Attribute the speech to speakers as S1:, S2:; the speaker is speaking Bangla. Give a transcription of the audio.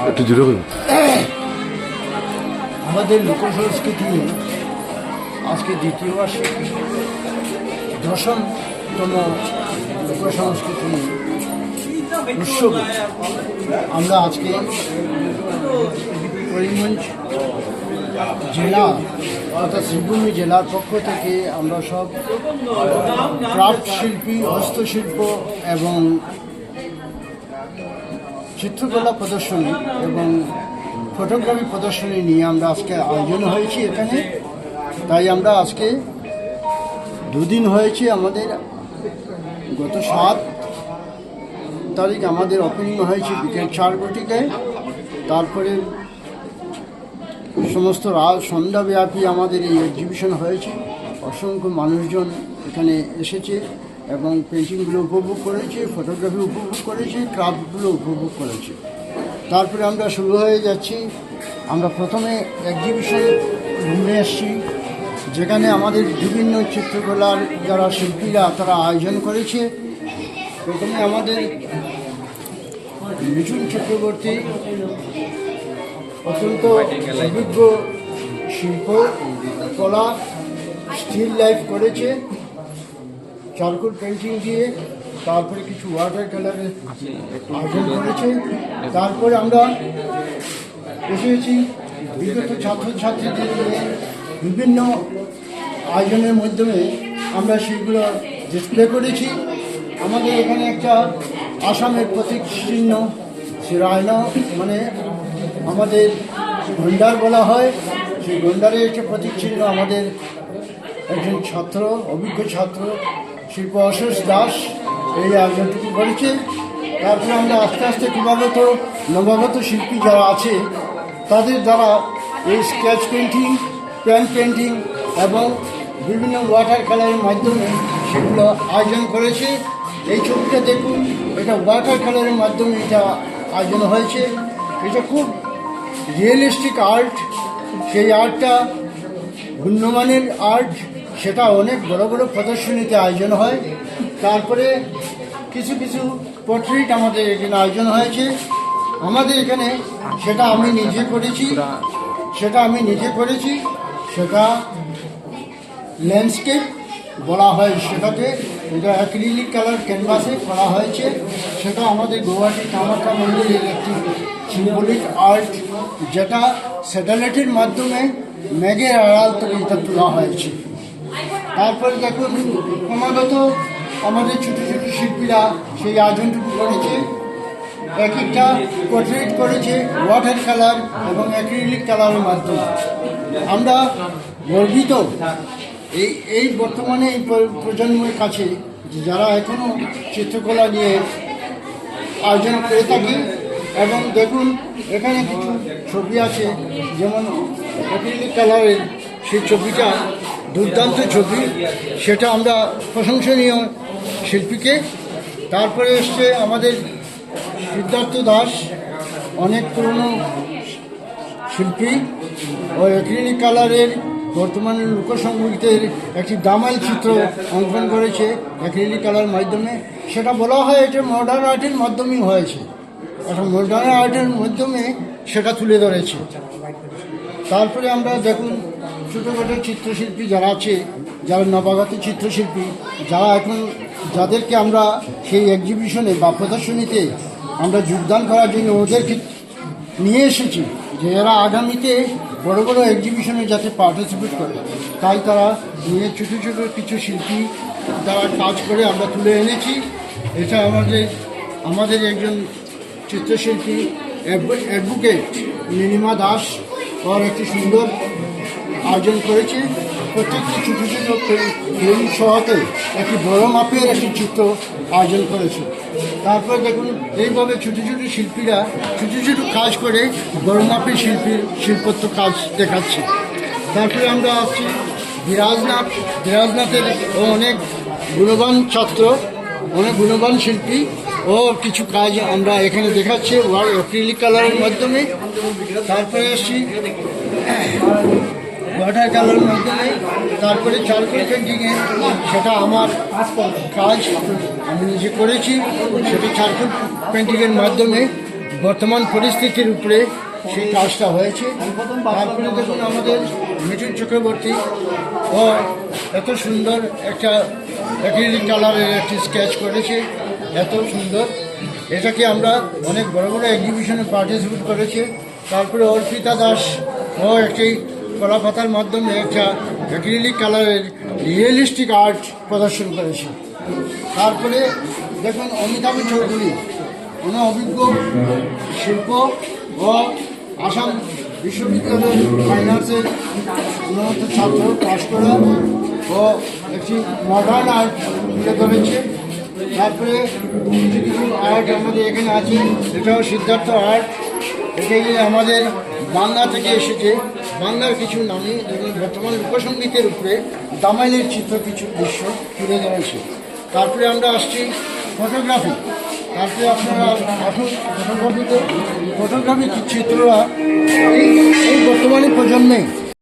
S1: একটু
S2: আমাদের লোক সংস্কৃতি আজকে দ্বিতীয় বার্ষিক দশমতম লোক সংস্কৃতি উৎসব। আমরা আজকে করিমগঞ্জ জেলা অর্থাৎ শ্রীভূমি জেলার পক্ষ থেকে আমরা সব ক্রাফট শিল্পী হস্তশিল্প এবং চিত্রকলা প্রদর্শনী এবং ফটোগ্রাফি প্রদর্শনী নিয়ে আমরা আজকে আয়োজন হয়েছি এখানে। তাই আমরা আজকে দুদিন হয়েছে আমাদের, গত সাত তারিখ আমাদের ওপেনিং হয়েছে বিকেল চার ঘটিকায় তারপরে সমস্ত রাত সন্ধ্যাব্যাপী আমাদের এই এক্সিবিশন হয়েছে। অসংখ্য মানুষজন এখানে এসেছে। এবং পেন্টিংগুলো উপভোগ করেছে, ফটোগ্রাফি উপভোগ করেছে, ক্রাফটগুলো উপভোগ করেছে। তারপরে আমরা শুরু হয়ে যাচ্ছি। আমরা প্রথমে এক্সিবিশন ঘুরে এসেছি, যেখানে আমাদের বিভিন্ন চিত্রকলার যারা শিল্পীরা তারা আয়োজন করেছে। প্রথমে আমাদের মিঠুন চক্রবর্তী অত্যন্ত অভিজ্ঞ শিল্প, কলা, স্টিল লাইফ করেছে। চারকোল পেন্টিং দিয়ে, তারপরে কিছু ওয়াটার কালারের আয়োজন করেছে। তারপরে আমরা এসেছি বিগত ছাত্রছাত্রীদের নিয়ে বিভিন্ন আয়োজনের মাধ্যমে আমরা সেগুলো ডিসপ্লে করেছি। আমাদের এখানে একটা আসামের প্রতীক চিহ্ন, সে রায়না মানে আমাদের গন্ডার বলা হয়। সেই গন্ডারের একটা প্রতীক চিহ্ন আমাদের একজন ছাত্র, অভিজ্ঞ ছাত্র শিল্প অশেষ দাস, এই আয়োজনটুকু করেছে তারপরে আমরা আস্তে আস্তে ক্রমাগত নবাগত শিল্পী যারা আছে, তাদের দ্বারা এই স্কেচ পেন্টিং প্যান পেন্টিং এবং বিভিন্ন ওয়াটার কালারের মাধ্যমে সেগুলো আয়োজন করেছে। এই ছবিটা দেখুন, এটা ওয়াটার কালারের মাধ্যমে এটা আয়োজন হয়েছে। এটা খুব রিয়েলিস্টিক আর্ট সেই আর্টটা গুণ্যমানের আর্ট সেটা অনেক বড় বড় প্রদর্শনীতে আয়োজন হয়। তারপরে কিছু কিছু পোর্ট্রেট আমাদের এখানে আয়োজন হয়েছে। আমাদের এখানে সেটা আমি নিজে করেছি। সেটা আমি নিজে করেছি। সেটা ল্যান্ডস্কেপ বলা হয় সেটাকে এটা অ্যাক্রিলিক কালার ক্যানভাসে করা হয়েছে। সেটা আমাদের গুয়াহাটি কামাখ্যা মন্দিরের একটি সিম্বলিক আর্ট যেটা স্যাটেলাইটের মাধ্যমে মেঘের আড়াল এটা তোলা হয়েছে। তারপরে দেখুন ক্রমাগত আমাদের ছোটো ছোটো শিল্পীরা সেই আয়োজনটুকু করেছে। এক একটা পোর্ট্রেট করেছে ওয়াটার কালার এবং অ্যাক্রিলিক কালারের মাধ্যমে। আমরা গর্বিত এই এই বর্তমানে এই প্রজন্মের কাছে যারা এখনও চিত্রকলা নিয়ে আয়োজন করে থাকি এবং দেখুন, এখানে কিছু ছবি আছে, যেমন অ্যাক্রিলিক কালারের সেই ছবিটা দুর্দান্ত ছবি। সেটা আমরা প্রশংসনীয় শিল্পীকে। তারপরে এসছে আমাদের সিদ্ধার্থ দাস, অনেক পুরনো শিল্পী। ও অ্যাক্রিলিক কালারের বর্তমানে লোকসঙ্গীতের একটি দামাল চিত্র অঙ্কন করেছে অ্যাক্রিলিক কালার মাধ্যমে। সেটা বলা হয় এটা মডার্ন আর্টের মাধ্যমেই হয়েছে। এখন মডার্ন আর্টের মাধ্যমে সেটা তুলে ধরেছে। তারপরে আমরা দেখুন ছোটোখাটো চিত্রশিল্পী যারা আছে, যারা নবাগত চিত্রশিল্পী, যারা এখন যাদেরকে আমরা সেই এক্সিবিশনে বা প্রদর্শনীতে আমরা যোগদান করার জন্য ওদেরকে নিয়ে এসেছি যে এরা আগামীতে বড় বড় এক্সিবিশনে যাতে পার্টিসিপেট করে। তাই তারা নিয়ে ছোটো ছোটো কিছু শিল্পী তারা কাজ করে আমরা তুলে এনেছি। এটা আমাদের আমাদের একজন চিত্রশিল্পী অ্যাডভোকেট নীলিমা দাস। ওর একটি সুন্দর আয়োজন করেছি। প্রত্যেকটি ছোটো ছোটো ফিল্ম সহাতে একটি বড় মাপের একটি চিত্র আয়োজন করেছে। তারপর দেখুন, এইভাবে ছোটো ছোটো শিল্পীরা ছোটো ছোটো কাজ করে বড় মাপের শিল্পীর শিল্পত্ব কাজ দেখাচ্ছে। তারপরে আমরা আসছি বিরাজনাথ। বিরাজনাথের অনেক গুণবান ছাত্র, অনেক গুণবান শিল্পী। ও কিছু কাজ আমরা এখানে দেখাচ্ছি অ্যাক্রিলিক কালারের মাধ্যমে। তারপরে এসছি ওয়াটার কালারের মাধ্যমে। তারপরে চারকোল পেন্টিংয়ে সেটা আমার কাজ, আমি নিজে করেছি, সেটা চারকোল পেন্টিংয়ের মাধ্যমে। বর্তমান পরিস্থিতির উপরে সেই কাজটা হয়েছে। তারপরে দেখুন আমাদের মিঠুন চক্রবর্তী। ও এত সুন্দর একটা অ্যাক্রিলিক কালারের একটি স্কেচ করেছে। এত সুন্দর। এটাকে আমরা অনেক বড় বড় এক্সিবিশনে পার্টিসিপেট করেছি। তারপরে অর্পিতা দাস ও একটি কলাপাতার মাধ্যমে একটা অ্যাক্রিলিক কালারের রিয়েলিস্টিক আর্ট প্রদর্শন করেছে। তারপরে দেখুন অমিতাভ চৌধুরী। উনি অভিজ্ঞ শিল্প ও আসাম বিশ্ববিদ্যালয়ের ফাইন আর্টসের উন্নত ছাত্র, পাশ করা ও একটি মডার্ন আর্ট তুলে ধরেছে। তারপরে কিছু আর্ট আমাদের এখানে আছে। এটাও সিদ্ধার্থ আর্ট এটাই আমাদের বাংলা থেকে এসেছে। বাংলার কিছু নামে যেমন বর্তমান লোকসঙ্গীতের উপরে দামাইলের চিত্র কিছু দৃশ্য তুলে ধরেছে তারপরে আমরা আসছি ফটোগ্রাফি তারপরে আপনারা আসুন ফটোগ্রাফিতে ফটোগ্রাফি চিত্ররা এই বর্তমানে প্রজন্মে